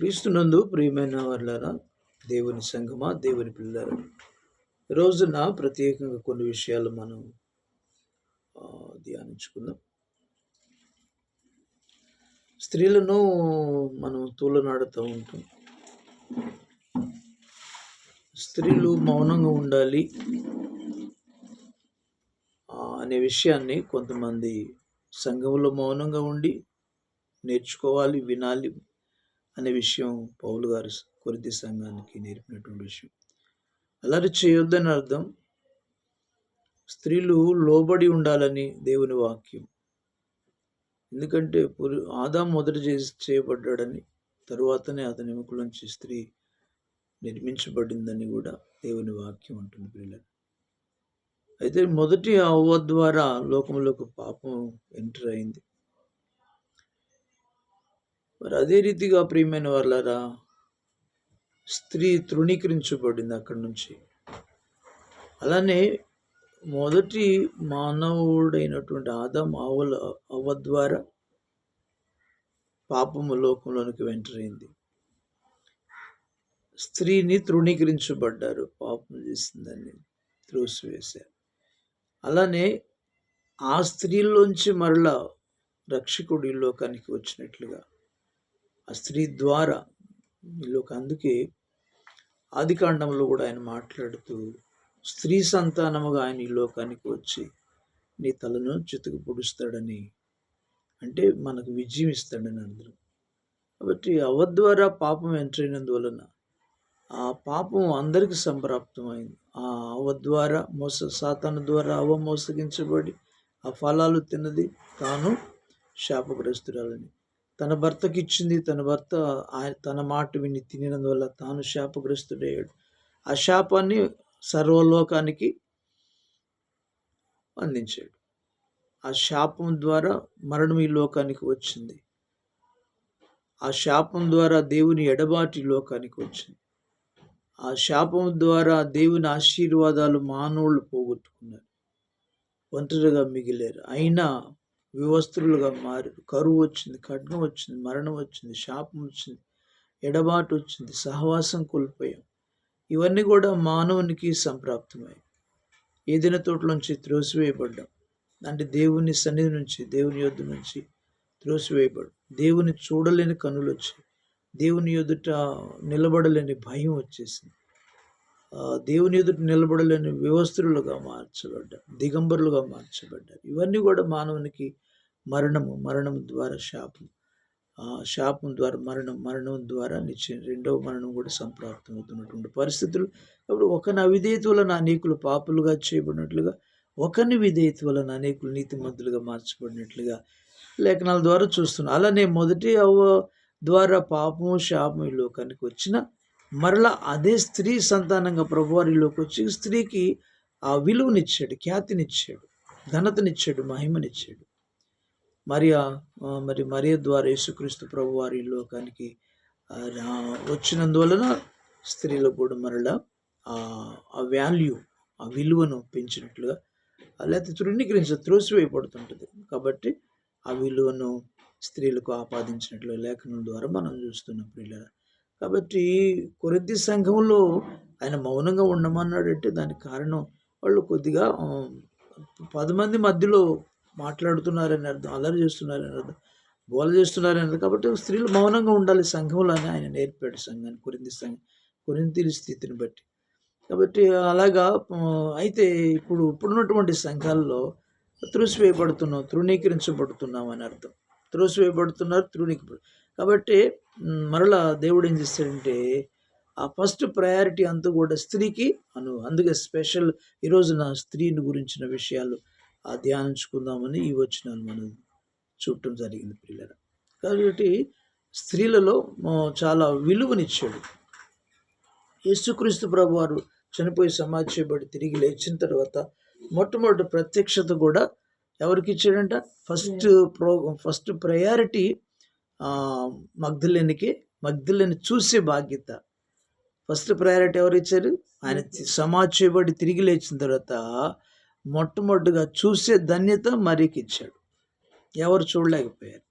క్రీస్తునందు ప్రియమైన వాళ్ళారా దేవుని సంగమా దేవుని పిల్లరా రోజున ప్రత్యేకంగా కొన్ని విషయాలు మనం ధ్యానించుకుందాం. స్త్రీలను మనం తూలనాడుతూ ఉంటాం. స్త్రీలు మౌనంగా ఉండాలి అనే విషయాన్ని కొంతమంది సంఘంలో మౌనంగా ఉండి నేర్చుకోవాలి వినాలి. అనే విషయం పౌలు గారు కొరితి సంఘానికి నేర్పినటువంటి విషయం. అలాంటి చేయొద్దని అర్థం స్త్రీలు లోబడి ఉండాలని దేవుని వాక్యం. ఎందుకంటే పురు ఆదాం మొదట చేసి చేయబడ్డాడని తరువాతనే అతని ఎముకల నుంచి స్త్రీ నిర్మించబడిందని కూడా దేవుని వాక్యం అంటుంది పిల్లలు. అయితే మొదటి అవ్వ ద్వారా లోకంలోకి పాపం ఎంటర్ అయింది. మరి అదే రీతిగా ప్రియమైన వాళ్ళరా స్త్రీ తృణీకరించబడింది అక్కడి నుంచి. అలానే మొదటి మానవుడైనటువంటి ఆదం ఆవుల అవ్వ ద్వారా పాపము లోకంలోనికి వెంటరైంది స్త్రీని తృణీకరించబడ్డారు పాపం చేసిందని త్రోసివేశారు. అలానే ఆ స్త్రీలోంచి మరలా రక్షకుడు ఈ లోకానికి వచ్చినట్లుగా ఆ స్త్రీ ద్వారా ఈ అందుకే ఆది కాండంలో కూడా ఆయన మాట్లాడుతూ స్త్రీ సంతానముగా ఆయన ఈ లోకానికి వచ్చి నీ తలను చితుకు పొడుస్తాడని అంటే మనకు విజయం ఇస్తాడని అందరూ కాబట్టి అవ ద్వారా పాపం ఎంటర్ అయినందువలన ఆ పాపం అందరికి సంప్రాప్తమైంది. ఆ అవ ద్వారా మోస సాతాను ద్వారా అవ మోసగించబడి ఆ ఫలాలు తిన్నది తాను శాపగ్రస్తురాలని తన భర్తకి ఇచ్చింది తన భర్త ఆయన తన మాట విని తినినందువల్ల తాను శాపగ్రస్తుడయ్యాడు. ఆ శాపాన్ని సర్వలోకానికి అందించాడు. ఆ శాపం ద్వారా మరణం ఈ లోకానికి వచ్చింది. ఆ శాపం ద్వారా దేవుని ఎడబాటి లోకానికి వచ్చింది. ఆ శాపం ద్వారా దేవుని ఆశీర్వాదాలు మానవుళ్ళు పోగొట్టుకున్నారు. ఒంటరిగా మిగిలేరు. అయినా వివస్త్రులుగా మారారు కరువు వచ్చింది ఖడ్గం వచ్చింది మరణం వచ్చింది శాపం వచ్చింది ఎడబాటు వచ్చింది సహవాసం కోల్పోయాం. ఇవన్నీ కూడా మానవునికి సంప్రాప్తమై. ఏదైనా తోటలోంచి త్రోసివేయబడ్డాం. అంటే దేవుని సన్నిధి నుంచి దేవుని యొద్ధ నుంచి త్రోసివేయబడు దేవుని చూడలేని కనులు వచ్చాయి. దేవుని ఎదుట నిలబడలేని భయం వచ్చేసింది. దేవుని ఎదుటి నిలబడలేని వ్యవస్థలుగా మార్చబడ్డారు దిగంబరులుగా మార్చబడ్డారు. ఇవన్నీ కూడా మానవునికి మరణము మరణం ద్వారా శాపం. శాపం ద్వారా మరణం మరణం ద్వారా నిశ్చయం. రెండవ మరణం కూడా సంప్రాప్తం అవుతున్నటువంటి పరిస్థితులు. కాబట్టి ఒకని అవిధేయత వలన అనేకులు పాపులుగా చేయబడినట్లుగా ఒకని విధేయత వలన అనేకులు నీతిమంతులుగా మార్చబడినట్లుగా లేఖనాల ద్వారా చూస్తున్నాం. అలానే మొదటి అవ్వ ద్వారా పాపము శాపము ఈ లోకానికి వచ్చిన మరలా అదే స్త్రీ సంతానంగా ప్రభువారిలోకి వచ్చి స్త్రీకి ఆ విలువనిచ్చాడు ఖ్యాతినిచ్చాడు ఘనతనిచ్చాడు మహిమనిచ్చాడు. మరియా మరి మరియ ద్వారా యేసుక్రీస్తు ప్రభు వారి లోకానికి రా- వచ్చినందువలన స్త్రీలకు కూడా మరలా ఆ వాల్యూ ఆ విలువను పెంచినట్లుగా లేకపోతే తృణీకరించ త్రోసివేయబడుతుంటుంది. కాబట్టి ఆ విలువను స్త్రీలకు ఆపాదించినట్లు లేఖనం ద్వారా మనం చూస్తున్నాం పిల్లల కాబట్టి కొరిద్ది సంఘంలో ఆయన మౌనంగా ఉండమన్నాడంటే దానికి కారణం వాళ్ళు కొద్దిగా పది మంది మధ్యలో మాట్లాడుతున్నారని అర్థం అల్లరి చేస్తున్నారని అర్థం బోల చేస్తున్నారని అర్థం. కాబట్టి స్త్రీలు మౌనంగా ఉండాలి సంఘంలో అని ఆయన నేర్పాడు సంఘాన్ని కొరింది సంఘం కొరింతీల స్థితిని బట్టి. కాబట్టి అలాగా అయితే ఇప్పుడు ఇప్పుడున్నటువంటి సంఘాల్లో త్రుసివేయబడుతున్నాం తృణీకరించబడుతున్నాం అని అర్థం. త్రోసివేయబడుతున్నారు తృణీకరి కాబట్టి మరలా దేవుడు ఏం చేస్తాడంటే ఆ ఫస్ట్ ప్రయారిటీ అంతా కూడా స్త్రీకి అను అందుకే స్పెషల్ ఈరోజు నా స్త్రీని గురించిన విషయాలు ఆ ధ్యానించుకుందామని ఈ వచనాలు మనం చూడటం జరిగింది పిల్లల కాబట్టి స్త్రీలలో చాలా విలువనిచ్చాడు. యేసుక్రీస్తు ప్రభు వారు చనిపోయి సమాధి చేయబడి తిరిగి లేచిన తర్వాత మొట్టమొదటి ప్రత్యక్షత కూడా ఎవరికి ఇచ్చాడంట? ఫస్ట్ ప్రో ఫస్ట్ ప్రయారిటీ మగ్ధులేనికి మగ్ధులేని చూసే బాధ్యత. ఫస్ట్ ప్రయారిటీ ఎవరు ఇచ్చారు? ఆయన తి- చేయబడి తిరిగి లేచిన తర్వాత మొట్టమొదటిగా చూసే ధన్యత మరీకి ఇచ్చాడు. ఎవరు చూడలేకపోయారు.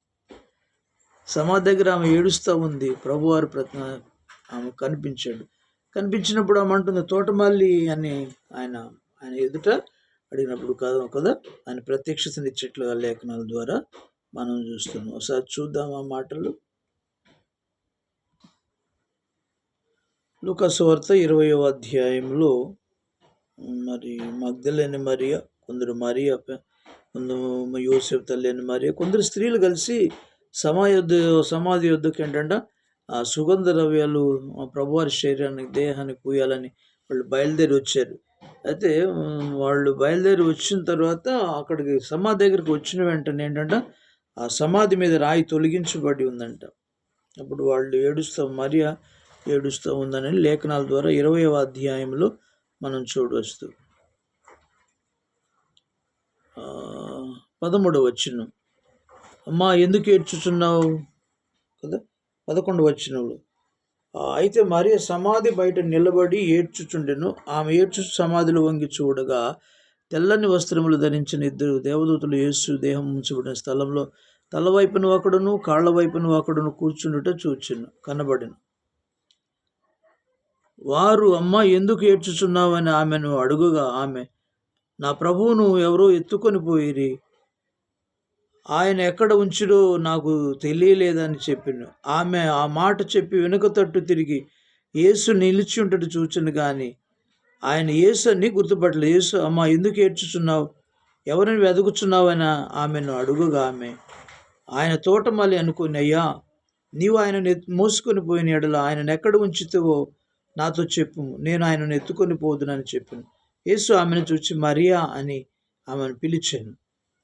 సమాధి దగ్గర ఆమె ఏడుస్తూ ఉంది. ప్రభువారు ప్రతి ఆమె కనిపించాడు. కనిపించినప్పుడు ఆమె అంటుంది తోటమల్లి అని ఆయన ఆయన ఎదుట అడిగినప్పుడు కాదు? కదా ఆయన ప్రత్యక్షతనిచ్చేట్లుగా లేఖనాల ద్వారా మనం చూస్తున్నాం. ఒకసారి చూద్దాం ఆ మాటలు లుకసువార్త ఇరవయో అధ్యాయంలో మరి మగ్ధలేని మరియ కొందరు మరియ కొందరు యూసెఫ్ తల్లి అని మరియ కొందరు స్త్రీలు కలిసి సమాయుద్ధ సమాధి యుద్ధకి ఏంటంటే ఆ సుగంధ ద్రవ్యాలు ప్రభువారి శరీరానికి దేహానికి పూయాలని వాళ్ళు బయలుదేరి వచ్చారు. అయితే వాళ్ళు బయలుదేరి వచ్చిన తర్వాత అక్కడికి సమాధి దగ్గరికి వచ్చిన వెంటనే ఏంటంటే ఆ సమాధి మీద రాయి తొలగించబడి ఉందంట. అప్పుడు వాళ్ళు ఏడుస్తూ మరియ ఏడుస్తూ ఉందని లేఖనాల ద్వారా ఇరవయవ అధ్యాయంలో మనం చూడవచ్చు పదమూడు పదమూడవ వచ్చిన అమ్మా ఎందుకు ఏడ్చుచున్నావు? కదా పదకొండు వచ్చినవులు అయితే మరియ సమాధి బయట నిలబడి ఏడ్చుచుండెను. ఆమె ఏడ్చు సమాధిలో వంగి చూడగా తెల్లని వస్త్రములు ధరించిన ఇద్దరు దేవదూతలు యేసు దేహం ఉంచబడిన స్థలంలో తల వైపున ఒకడును కాళ్ళ వైపున ఒకడును కూర్చుండుట చూచెను కనబడిను. వారు అమ్మ ఎందుకు ఏడ్చుచున్నావని ఆమెను అడుగుగా ఆమె నా ప్రభువును ఎవరో ఎత్తుకొని పోయిరి ఆయన ఎక్కడ ఉంచుడో నాకు తెలియలేదని చెప్పిన. ఆమె ఆ మాట చెప్పి వెనుక తట్టు తిరిగి యేసు నిలిచి ఉంటట్టు చూచను కానీ ఆయన యేసు అని గుర్తుపట్టలేదు. యేసు అమ్మ ఎందుకు ఏడ్చుచున్నావు? ఎవరిని వెతుకుచున్నావైనా ఆమెను అడుగుగా ఆమె ఆయన తోటమాలి అనుకుని అయ్యా నీవు ఆయనను ఎత్- మోసుకొని పోయిన ఎడల ఆయనను ఎక్కడ ఉంచుతావో నాతో చెప్పు. నేను ఆయనను ఎత్తుకొని పోదునని చెప్పాను. యేసు ఆమెను చూచి మరియా అని ఆమెను పిలిచాను.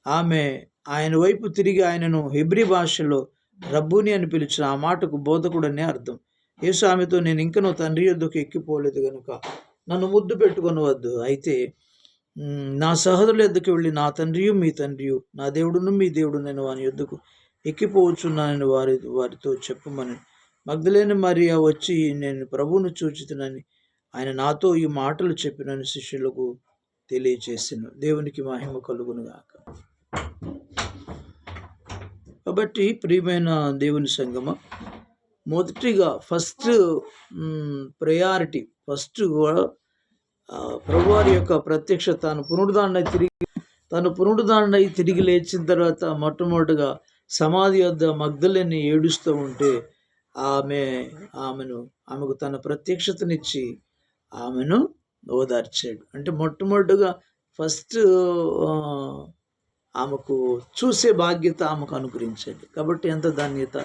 ఆమె ఆయన వైపు తిరిగి ఆయనను హెబ్రి భాషలో రబ్బుని అని పిలిచిన ఆ మాటకు బోధకుడనే అర్థం. యేసు ఆమెతో నేను ఇంకనూ తండ్రి యొద్దకు ఎక్కిపోలేదు కనుక నన్ను ముద్దు పెట్టుకొనవద్దు. అయితే నా సహోదరుల ఎద్దుకు వెళ్ళి నా తండ్రియు మీ తండ్రియు నా దేవుడును మీ దేవుడు నేను వాని ఎద్దుకు ఎక్కిపోవచ్చున్నానని వారి వారితో చెప్పమని. మగ్ధులేని మరియా వచ్చి నేను ప్రభువును చూచితునని ఆయన నాతో ఈ మాటలు చెప్పినని శిష్యులకు తెలియచేసాను. దేవునికి మహిమ కలుగును గాక కాబట్టి ప్రియమైన దేవుని సంగమ మొదటిగా ఫస్ట్ ప్రయారిటీ ఫస్ట్ ప్రభువారి యొక్క ప్రత్యక్ష తాను పునరుదాండ తిరిగి తను పునరుదాన్న తిరిగి లేచిన తర్వాత మొట్టమొదటిగా సమాధి వద్ద మగ్ధలేని ఏడుస్తూ ఉంటే ఆమె ఆమెను ఆమెకు తన ప్రత్యక్షతనిచ్చి ఆమెను ఓదార్చాడు. అంటే మొట్టమొదటిగా ఫస్ట్ ఆమెకు చూసే బాధ్యత ఆమెకు అనుగ్రహించాడు. కాబట్టి ఎంత ధాన్యత?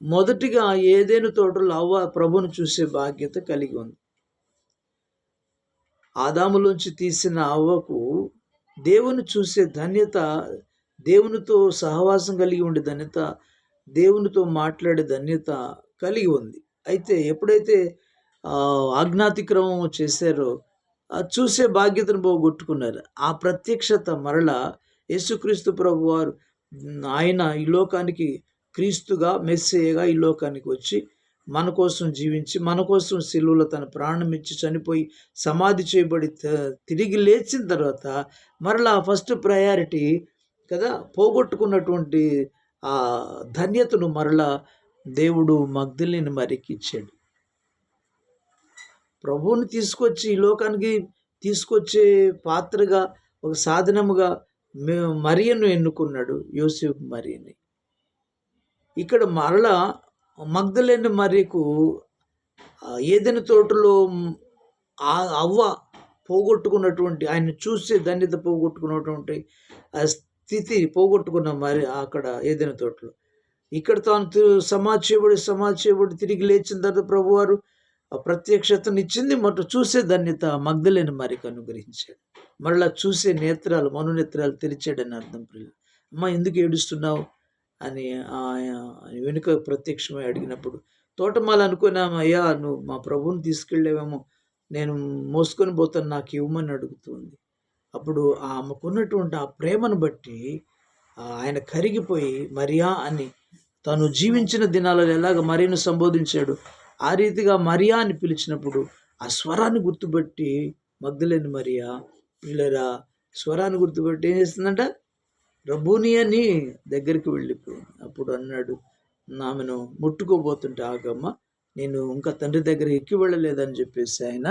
మొదటిగా ఏదేను తోటలో అవ్వ ప్రభును చూసే బాధ్యత కలిగి ఉంది. ఆదాములోంచి తీసిన అవ్వకు దేవుని చూసే ధన్యత దేవునితో సహవాసం కలిగి ఉండే ధన్యత దేవునితో మాట్లాడే ధన్యత కలిగి ఉంది. అయితే ఎప్పుడైతే ఆజ్ఞాతిక్రమం చేశారో చూసే బాధ్యతను పోగొట్టుకున్నారు. ఆ ప్రత్యక్షత మరలా యేసుక్రీస్తు ప్రభు వారు ఆయన ఈ లోకానికి క్రీస్తుగా మెస్సేయగా ఈ లోకానికి వచ్చి మన కోసం జీవించి మన కోసం సిలువలో తన ప్రాణం ఇచ్చి చనిపోయి సమాధి చేయబడి తిరిగి లేచిన తర్వాత మరలా ఫస్ట్ ప్రయారిటీ కదా పోగొట్టుకున్నటువంటి ఆ ధన్యతను మరలా దేవుడు మగ్ధుల్ని మరికి ఇచ్చాడు. ప్రభువుని తీసుకొచ్చి ఈ లోకానికి తీసుకొచ్చే పాత్రగా ఒక సాధనముగా మరియను ఎన్నుకున్నాడు యోసేపు మరియని. ఇక్కడ మరలా మగ్ధలేని మరియకు ఏదైనా తోటలో ఆ అవ్వ పోగొట్టుకున్నటువంటి ఆయన చూసే ధన్యత పోగొట్టుకున్నటువంటి ఆ స్థితి పోగొట్టుకున్న మరి అక్కడ ఏదైనా తోటలో. ఇక్కడ తాను తి- సమాధి తిరిగి లేచిన తర్వాత ప్రభువారు ఆ ప్రత్యక్షతను ఇచ్చింది మొట్ట చూసే ధన్యత మగ్ధలేని మరికి అనుగ్రహించాడు. మరలా చూసే నేత్రాలు మనోనేత్రాలు తెరిచాడని అర్థం పిల్లలు అమ్మ ఎందుకు ఏడుస్తున్నావు? అని ఆయన వెనుక ప్రత్యక్షమై అడిగినప్పుడు తోటమాల అనుకున్నాము అయ్యా నువ్వు మా ప్రభువుని తీసుకెళ్ళేవేమో నేను మోసుకొని పోతాను నాకు ఇవ్వమని అడుగుతుంది. అప్పుడు ఆమెకున్నటువంటి ఆ ప్రేమను బట్టి ఆయన కరిగిపోయి మరియా అని తను జీవించిన దినాలలో ఎలాగ మరియను సంబోధించాడు ఆ రీతిగా మరియా అని పిలిచినప్పుడు ఆ స్వరాన్ని గుర్తుపట్టి మగ్ధలేని మరియా పిల్లరా స్వరాన్ని గుర్తుపట్టి ఏం చేస్తుందంట? రబూని అని దగ్గరికి వెళ్ళిపోయింది అప్పుడు అన్నాడు ఆమెను ముట్టుకోబోతుంటే ఆగమ్మ నేను ఇంకా తండ్రి దగ్గర ఎక్కి వెళ్ళలేదని చెప్పేసి ఆయన